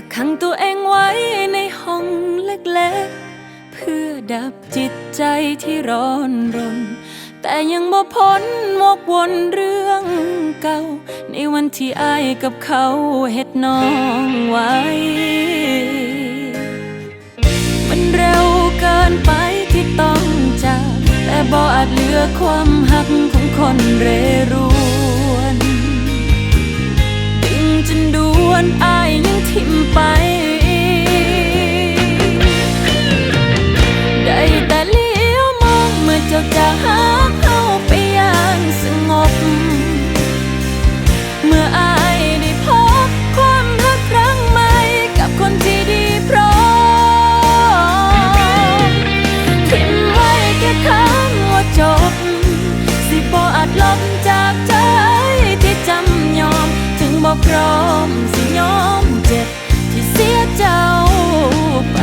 กักขังตัวเองไว้ในห้องเล็กๆ เพื่อดับจิตใจที่ร้อนรน แต่ยังบ่พ้นวกวนเรื่องเก่า ในวันที่อายกับเขาเฮ็ดน้องไว้ มันเร็วเกินไปที่ต้องจาก แต่บ่อาจเหลือความหักของคนเรรวนดึงจนดู บอกพร้อมสิยอมเจ็บที่เสียเจ้าไป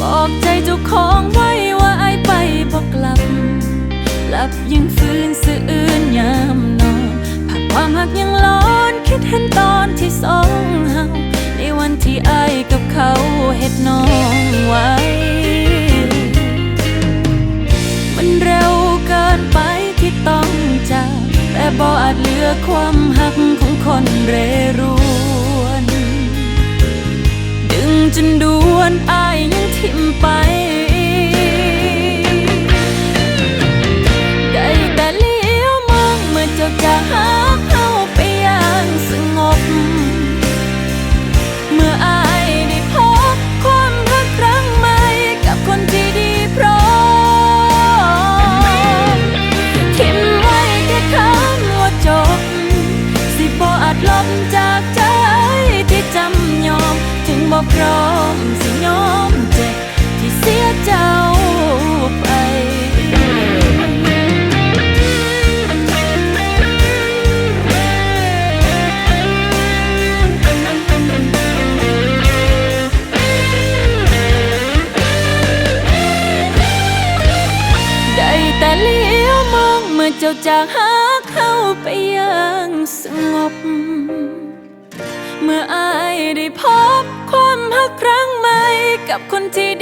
บอกใจเจ้าของไว้ว่าไอไปบอกกลับ หลับยังฟื้นสะอื้นยามนอนภาพความหักยังร้อนคิดเห็นตอนที่สองเฮาในวันที่ไอกับเขาเฮ็ดน้องไว้ บ่อาจเหลือความหักของคนเรรวน ดึงจนดวนอายยังทิมไป อาจลบจากใจที่จำยอม ถึงบอกพร้อมสิยอมเจ็บที่เสียเจ้าไปได้แต่เลี้ยวมองเมื่อเจ้าจากหาเข้าไปอย่าง สงบ เมื่ออายได้พบความหักครั้งใหม่กับคนที่ด